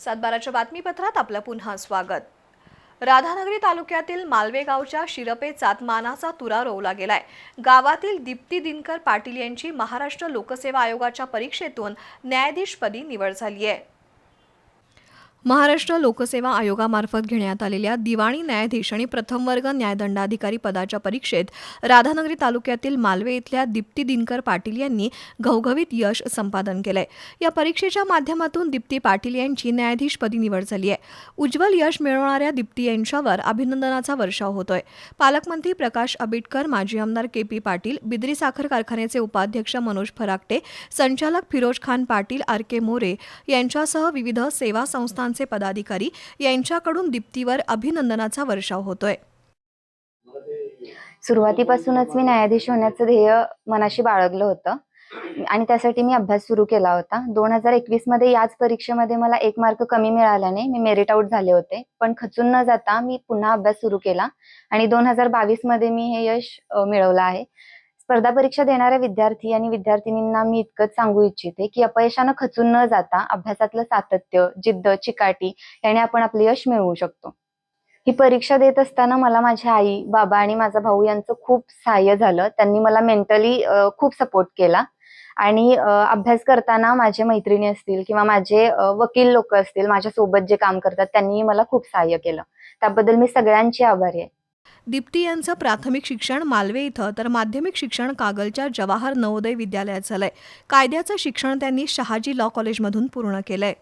सातबाराच्या बातमीपत्रात आपलं पुन्हा स्वागत. राधानगरी तालुक्यातील मालवे गावच्या शिरपे चातमानाचा तुरा रोवला गेलाय. गावातील दीप्ती दिनकर पाटील यांची महाराष्ट्र लोकसेवा आयोगाच्या परीक्षेतून न्यायाधीशपदी निवड झाली आहे महाराष्ट्र लोकसेवा आयोगामार्फत घेण्यात आलेल्या दिवाणी न्यायाधीश आणि प्रथम वर्ग न्यायदंडाधिकारी पदाच्या परीक्षेत राधानगरी तालुक्यातील मालवे इथल्या दीप्ती दिनकर पाटील यांनी घवघवीत यश संपादन केलंय. या परीक्षेच्या माध्यमातून दीप्ती पाटील यांची न्यायाधीशपदी निवड झाली आहे. उज्ज्वल यश मिळवणाऱ्या दीप्ती यांच्यावर अभिनंदनाचा वर्षाव होतोय. पालकमंत्री प्रकाश आबिटकर माजी आमदार के पी पाटील बिद्री साखर कारखान्याचे उपाध्यक्ष मनोज फराकटे संचालक फिरोज खान पाटील आर के मोरे यांच्यासह विविध सेवा संस्थांचे पदाधिकारी यांच्याकडून दीप्तीवर अभिनंदनाचा वर्षाव होतोय. सुरुवातीपासूनच मी न्यायाधीश होण्याचं ध्येय मनाशी बाळगलं होतं. आणि त्यासाठी मी अभ्यास सुरू केला होता. दोन हजार एकवीसमध्ये याच परीक्षेमध्ये मला एक मार्क कमी मिळाल्याने मी मेरिट आउट झाले होते. पण खचून न जाता मी पुन्हा अभ्यास सुरू केला. आणि दोन हजार बावीसमध्ये मी हे यश मिळवलं आहे. स्पर्धा परीक्षा देणाऱ्या विद्यार्थी आणि विद्यार्थिनींना मी इतकंच सांगू इच्छिते की अपयशानं खचून न जाता अभ्यासातलं सातत्य जिद्द चिकाटी याने आपण आपले यश मिळवू शकतो. ही परीक्षा देत असताना मला माझी आई बाबा आणि माझा भाऊ यांचं खूप सहाय्य झालं. त्यांनी मला मेंटली खूप सपोर्ट केला. आणि अभ्यास करताना माझे मैत्रिणी असतील किंवा माझे वकील लोक असतील माझ्या सोबत जे काम करतात त्यांनी मला खूप सहाय्य केलं. त्याबद्दल मी सगळ्यांची आभारी आहे. दीप्ती यांचं प्राथमिक शिक्षण मालवे इथं तर माध्यमिक शिक्षण कागलच्या जवाहर नवोदय विद्यालयात झालंय. कायद्याचं शिक्षण त्यांनी शहाजी लॉ कॉलेजमधून पूर्ण केलंय.